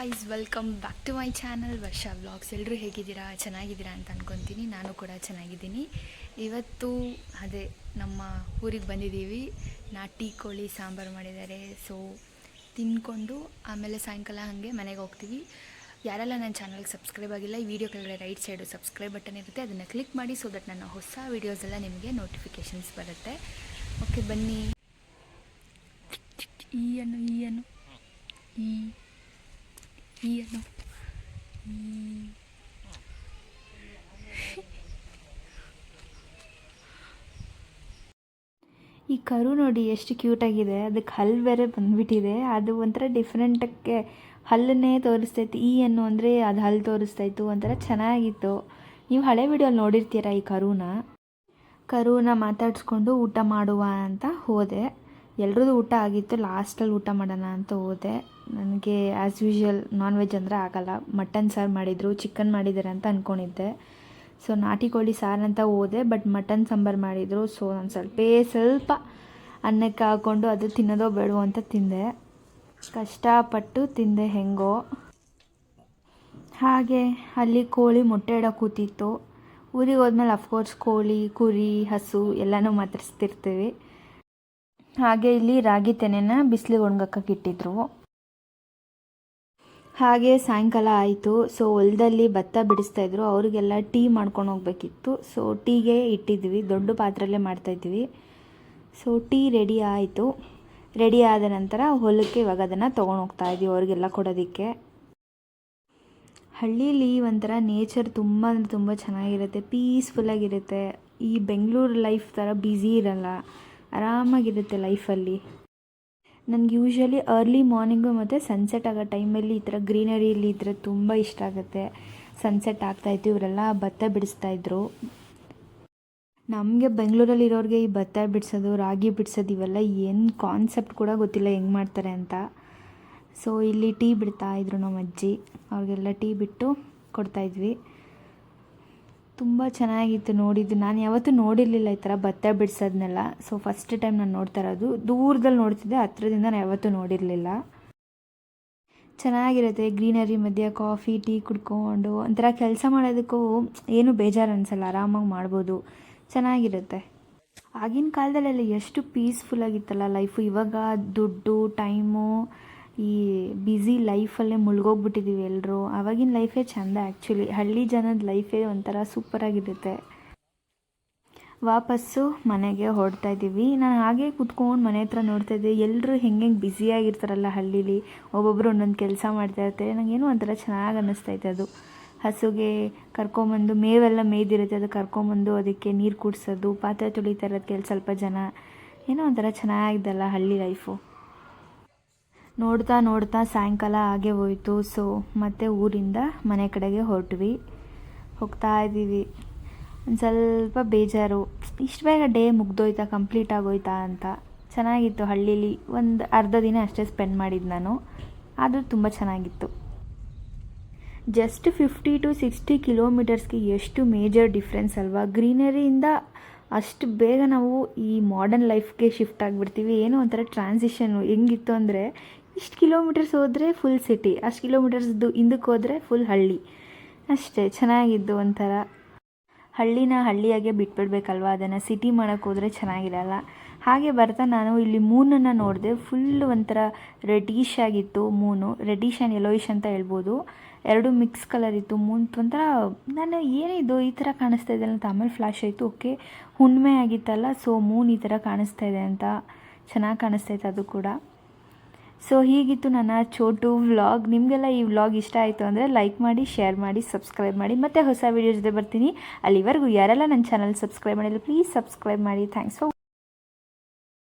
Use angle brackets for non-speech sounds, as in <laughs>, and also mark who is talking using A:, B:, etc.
A: Guys welcome back to my channel Varsha vlogs ಎಲ್ಲರೂ ಹೇಗಿದ್ದೀರಾ? ಚೆನ್ನಾಗಿದ್ದೀರಾ ಅಂತ ಅಂದ್ಕೊತೀನಿ ನಾನು ಕೂಡ ಚೆನ್ನಾಗಿದ್ದೀನಿ. ಇವತ್ತು ಅದೇ ನಮ್ಮ ಊರಿಗೆ ಬಂದಿದ್ದೀವಿ. ನಾಟಿ, ಕೋಳಿ, ಸಾಂಬಾರು ಮಾಡಿದ್ದಾರೆ. ಸೊ ತಿನ್ಕೊಂಡು ಆಮೇಲೆ ಸಾಯಂಕಾಲ ಹಾಗೆ ಮನೆಗೆ ಹೋಗ್ತೀವಿ. ಯಾರೆಲ್ಲ ನನ್ನ ಚಾನಲ್ಗೆ ಸಬ್ಸ್ಕ್ರೈಬ್ ಆಗಿಲ್ಲ, ಈ ವಿಡಿಯೋ ಕೆಳಗಡೆ ರೈಟ್ ಸೈಡು ಸಬ್ಸ್ಕ್ರೈಬ್ ಬಟನ್ ಇರುತ್ತೆ. ಅದನ್ನು ಕ್ಲಿಕ್ ಮಾಡಿ ಸೊ ದಟ್ ನನ್ನ ಹೊಸ ವೀಡಿಯೋಸ್ ಎಲ್ಲ ನಿಮಗೆ ನೋಟಿಫಿಕೇಷನ್ಸ್ ಬರುತ್ತೆ. ಓಕೆ ಬನ್ನಿ. ಈ ಅನ್ನು ಈ ಅನ್ನು. ಈ. ಈ ಅನ್ನು <laughs> ಈ ಕರು ನೋಡಿ ಎಷ್ಟು ಕ್ಯೂಟಾಗಿದೆ ಅದಕ್ಕೆ ಹಲ್ಲು ಬೇರೆ ಬಂದ್ಬಿಟ್ಟಿದೆ. ಅದು ಒಂಥರ ಡಿಫ್ರೆಂಟಕ್ಕೆ ಹಲ್ಲನ್ನೇ ತೋರಿಸ್ತೈತಿ. ಈ ಅನ್ನು ಅಂದರೆ ಅದು ಹಲ್ಲು ತೋರಿಸ್ತಾಯಿತ್ತು ಒಂಥರ ಚೆನ್ನಾಗಿತ್ತು. ನೀವು ಹಳೆ ವಿಡಿಯೋಲಿ ನೋಡಿರ್ತೀರ ಈ ಕರುನ? ಕರುನ ಮಾತಾಡಿಸ್ಕೊಂಡು ಊಟ ಮಾಡುವ ಅಂತ ಹೋದೆ. ಎಲ್ರದ್ದು ಊಟ ಆಗಿತ್ತು. ಲಾಸ್ಟಲ್ಲಿ ಊಟ ಮಾಡೋಣ ಅಂತ ಹೋದೆ. ನನಗೆ ಆ್ಯಸ್ ಯೂಶ್ವಲ್ ನಾನ್ ವೆಜ್ ಅಂದರೆ ಆಗಲ್ಲ. ಮಟನ್ ಸಾರು ಮಾಡಿದರು ಚಿಕನ್ ಮಾಡಿದ್ದಾರೆ ಅಂತ ಅಂದ್ಕೊಂಡಿದ್ದೆ ಸೊ ನಾಟಿ ಕೋಳಿ ಸಾರು ಅಂತ ಹೋದೆ ಬಟ್ ಮಟನ್ ಸಾಂಬಾರು ಮಾಡಿದರು. ಸೊ ನಾನು ಸ್ವಲ್ಪ ಸ್ವಲ್ಪ ಅನ್ನಕ್ಕೆ ಹಾಕ್ಕೊಂಡು ಅದು ತಿನ್ನೋದೋ ಬೇಡವೋ ಅಂತ ತಿಂದೆ. ಕಷ್ಟಪಟ್ಟು ತಿಂದೆ ಹೆಂಗೋ. ಹಾಗೆ ಅಲ್ಲಿ ಕೋಳಿ ಮೊಟ್ಟೆ ಇಡೋ ಕೂತಿತ್ತು. ಊರಿಗೆ ಹೋದ್ಮೇಲೆ ಅಫ್ಕೋರ್ಸ್ ಕೋಳಿ, ಕುರಿ, ಹಸು ಎಲ್ಲನೂ ಮಾತಾಡಿಸ್ತಿರ್ತೀವಿ ಹಾಗೆ ಇಲ್ಲಿ ರಾಗಿ ತೆನೆನ ಬಿಸಿಲಿಗೆ ಒಣಗಕ್ಕೆ ಇಟ್ಟಿದ್ರು. ಹಾಗೆ ಸಾಯಂಕಾಲ ಆಯಿತು. ಸೊ ಹೊಲದಲ್ಲಿ ಭತ್ತ ಬಿಡಿಸ್ತಾ ಇದ್ರು. ಅವರಿಗೆಲ್ಲ ಟೀ ಮಾಡ್ಕೊಂಡು ಹೋಗ್ಬೇಕಿತ್ತು. ಸೊ ಟೀಗೆ ಇಟ್ಟಿದ್ವಿ. ದೊಡ್ಡ ಪಾತ್ರೆಯಲ್ಲೇ ಮಾಡ್ತಾಯಿದ್ವಿ ಸೊ ಟೀ ರೆಡಿ ಆಯಿತು. ರೆಡಿ ಆದ ನಂತರ ಹೊಲಕ್ಕೆ ಇವಾಗ ಅದನ್ನು ತೊಗೊಂಡು ಹೋಗ್ತಾ ಇದ್ವಿ ಅವ್ರಿಗೆಲ್ಲ ಕೊಡೋದಕ್ಕೆ. ಹಳ್ಳಿಯಲ್ಲಿ ಒಂಥರ ನೇಚರ್ ತುಂಬ ಅಂದರೆ ತುಂಬ ಚೆನ್ನಾಗಿರುತ್ತೆ. ಪೀಸ್ಫುಲ್ಲಾಗಿರುತ್ತೆ ಈ ಬೆಂಗಳೂರು ಲೈಫ್ ಥರ ಬ್ಯುಸಿ ಇರಲ್ಲ. ಆರಾಮಾಗಿರುತ್ತೆ ಲೈಫಲ್ಲಿ ನನಗೆ ಯೂಶ್ವಲಿ ಅರ್ಲಿ ಮಾರ್ನಿಂಗು ಮತ್ತು ಸನ್ಸೆಟ್ ಆಗೋ ಟೈಮಲ್ಲಿ ಈ ಥರ ಗ್ರೀನರಿಯಲ್ಲಿ ಇದ್ದರೆ ತುಂಬ ಇಷ್ಟ ಆಗುತ್ತೆ. ಸನ್ಸೆಟ್ ಆಗ್ತಾಯಿತ್ತು ಇವರೆಲ್ಲ ಭತ್ತ ಬಿಡಿಸ್ತಾಯಿದ್ರು ನಮಗೆ ಬೆಂಗಳೂರಲ್ಲಿ ಇರೋರಿಗೆ ಈ ಭತ್ತ ಬಿಡಿಸೋದು, ರಾಗಿ ಬಿಡಿಸೋದು ಇವೆಲ್ಲ ಏನು ಕಾನ್ಸೆಪ್ಟ್ ಕೂಡ ಗೊತ್ತಿಲ್ಲ ಹೆಂಗೆ ಮಾಡ್ತಾರೆ ಅಂತ. ಸೊ ಇಲ್ಲಿ ಟೀ ಬಿಡ್ತಾ ಇದ್ರು ನಮ್ಮ ಅಜ್ಜಿ. ಅವ್ರಿಗೆಲ್ಲ ಟೀ ಬಿಟ್ಟು ಕೊಡ್ತಾಯಿದ್ವಿ ತುಂಬ ಚೆನ್ನಾಗಿತ್ತು ನೋಡಿದ್ದು. ನಾನು ಯಾವತ್ತೂ ನೋಡಿರಲಿಲ್ಲ ಈ ಥರ ಭತ್ತ ಬಿಡಿಸೋದನ್ನೆಲ್ಲ ಸೊ ಫಸ್ಟ್ ಟೈಮ್ ನಾನು ನೋಡ್ತಾ ಇರೋದು. ದೂರದಲ್ಲಿ ನೋಡ್ತಿದ್ದೆ, ಹತ್ರದಿಂದ ನಾನು ಯಾವತ್ತೂ ನೋಡಿರಲಿಲ್ಲ. ಚೆನ್ನಾಗಿರುತ್ತೆ, ಗ್ರೀನರಿ ಮಧ್ಯೆ ಕಾಫಿ, ಟೀ ಕುಡ್ಕೊಂಡು ಒಂಥರ ಕೆಲಸ ಮಾಡೋದಕ್ಕೂ ಏನು ಬೇಜಾರು ಅನಿಸಲ್ಲ, ಆರಾಮಾಗಿ ಮಾಡ್ಬೋದು. ಚೆನ್ನಾಗಿರುತ್ತೆ. ಆಗಿನ ಕಾಲದಲ್ಲೆಲ್ಲ ಎಷ್ಟು ಪೀಸ್ಫುಲ್ಲಾಗಿತ್ತಲ್ಲ ಲೈಫು ಇವಾಗ ದುಡ್ಡು ಟೈಮು ಈ ಬ್ಯುಸಿ ಲೈಫಲ್ಲೇ ಮುಳುಗೋಗ್ಬಿಟ್ಟಿದ್ದೀವಿ ಎಲ್ಲರೂ ಆವಾಗಿನ ಲೈಫೇ ಚೆಂದ ಆ್ಯಕ್ಚುಲಿ ಹಳ್ಳಿ ಜನದ ಲೈಫೇ ಒಂಥರ ಸೂಪರಾಗಿರುತ್ತೆ ವಾಪಸ್ಸು ಮನೆಗೆ ಹೊಡ್ತಾ ಇದ್ದೀವಿ ನಾನು ಹಾಗೆ ಕುತ್ಕೊಂಡು ಮನೆ ಹತ್ರ ನೋಡ್ತಾ ಇದ್ದೆ. ಎಲ್ಲರೂ ಹೆಂಗೆ ಹೆಂಗೆ ಬ್ಯುಸಿಯಾಗಿರ್ತಾರಲ್ಲ ಹಳ್ಳೀಲಿ. ಒಬ್ಬೊಬ್ಬರು ಒಂದೊಂದು ಕೆಲಸ ಮಾಡ್ತಾ ಇರ್ತಾರೆ. ನನಗೇನೋ ಒಂಥರ ಚೆನ್ನಾಗಿ ಅನ್ನಿಸ್ತೈತೆ ಅದು. ಹಸುಗೆ ಕರ್ಕೊಂಬಂದು ಮೇವೆಲ್ಲ ಮೇಯ್ದಿರುತ್ತೆ. ಅದು ಕರ್ಕೊಂಬಂದು ಅದಕ್ಕೆ ನೀರು ಕುಡಿಸೋದು, ಪಾತ್ರೆ ತೊಳಿತಾ ಇರೋದಕ್ಕೆ ಸ್ವಲ್ಪ ಜನ. ಏನೋ ಒಂಥರ ಚೆನ್ನಾಗಿದ್ದಲ್ಲ ಹಳ್ಳಿ ಲೈಫು ನೋಡ್ತಾ ನೋಡ್ತಾ ಸಾಯಂಕಾಲ ಹಾಗೆ ಹೋಯಿತು. ಸೊ ಮತ್ತೆ ಊರಿಂದ ಮನೆ ಕಡೆಗೆ ಹೊರಟ್ವಿ. ಹೋಗ್ತಾ ಇದ್ದೀವಿ. ಒಂದು ಸ್ವಲ್ಪ ಬೇಜಾರು. ಇಷ್ಟು ಬೇಗ ಡೇ ಮುಗ್ದೋಯ್ತಾ, ಕಂಪ್ಲೀಟ್ ಆಗೋಯ್ತಾ ಅಂತ. ಚೆನ್ನಾಗಿತ್ತು ಹಳ್ಳೀಲಿ. ಒಂದು ಅರ್ಧ ದಿನ ಅಷ್ಟೇ ಸ್ಪೆಂಡ್ ಮಾಡಿದ್ದು ನಾನು. ಆದರೂ ತುಂಬ ಚೆನ್ನಾಗಿತ್ತು. ಜಸ್ಟ್ ಫಿಫ್ಟಿ ಟು ಸಿಕ್ಸ್ಟಿ ಕಿಲೋಮೀಟರ್ಸ್ಗೆ ಎಷ್ಟು ಮೇಜರ್ ಡಿಫ್ರೆನ್ಸ್ ಅಲ್ವಾ? ಗ್ರೀನರಿಯಿಂದ ಅಷ್ಟು ಬೇಗ ನಾವು ಈ ಮಾಡರ್ನ್ ಲೈಫ್ಗೆ ಶಿಫ್ಟ್ ಆಗಿಬಿಡ್ತೀವಿ. ಏನೋ ಒಂಥರ ಟ್ರಾನ್ಸಿಷನ್ನು ಹೆಂಗಿತ್ತು ಅಂದರೆ ಇಷ್ಟು ಕಿಲೋಮೀಟರ್ಸ್ ಹೋದರೆ ಫುಲ್ ಸಿಟಿ ಅಷ್ಟು ಕಿಲೋಮೀಟರ್ಸ್ದು ಹಿಂದಕ್ಕೆ ಹೋದರೆ ಫುಲ್ ಹಳ್ಳಿ. ಅಷ್ಟೇ, ಚೆನ್ನಾಗಿದ್ದು ಒಂಥರ. ಹಳ್ಳಿನ ಹಳ್ಳಿಯಾಗೆ ಬಿಟ್ಬಿಡ್ಬೇಕಲ್ವ? ಅದನ್ನು ಸಿಟಿ ಮಾಡೋಕ್ಕೆ ಹೋದರೆ ಚೆನ್ನಾಗಿರಲ್ಲ. ಹಾಗೆ ಬರ್ತಾ ನಾನು ಇಲ್ಲಿ ಮೂನನ್ನು ನೋಡಿದೆ ಫುಲ್ ಒಂಥರ ರೆಡಿಶ್ ಆಗಿತ್ತು ಮೂನು ರೆಡಿಶ್ ಆ್ಯಂಡ್ ಯೆಲೋಯಿಶ್ ಅಂತ ಹೇಳ್ಬೋದು. ಎರಡು ಮಿಕ್ಸ್ ಕಲರ್ ಇತ್ತು ಮೂನ್ ಒಂಥರ, ನಾನು ಏನಿದು ಈ ಥರ ಕಾಣಿಸ್ತಾ ಇದೆ ಅಂತ ಆಮೇಲೆ ಫ್ಲ್ಯಾಶ್ ಆಯಿತು. ಓಕೆ ಹುಣ್ಣಿಮೆ ಆಗಿತ್ತಲ್ಲ ಸೊ ಮೂನ್ ಈ ಥರ ಕಾಣಿಸ್ತಾ ಇದೆ ಅಂತ, ಚೆನ್ನಾಗಿ ಕಾಣಿಸ್ತಾ ಇತ್ತು ಅದು ಕೂಡ. ಸೊ ಹೀಗಿತ್ತು ನನ್ನ ಚೋಟು ವ್ಲಾಗ್. ನಿಮಗೆಲ್ಲ ಈ ವ್ಲಾಗ್ ಇಷ್ಟ ಆಯಿತು ಅಂದರೆ ಲೈಕ್ ಮಾಡಿ ಶೇರ್ ಮಾಡಿ ಸಬ್ಸ್ಕ್ರೈಬ್ ಮಾಡಿ. ಮತ್ತು ಹೊಸ ವೀಡಿಯೋ ಜೊತೆ ಬರ್ತೀನಿ. ಅಲ್ಲಿವರೆಗೂ ಯಾರೆಲ್ಲ ನನ್ನ ಚಾನಲ್ ಸಬ್ಸ್ಕ್ರೈಬ್ ಮಾಡಿಲ್ಲ ಪ್ಲೀಸ್ ಸಬ್ಸ್ಕ್ರೈಬ್ ಮಾಡಿ. Thanks for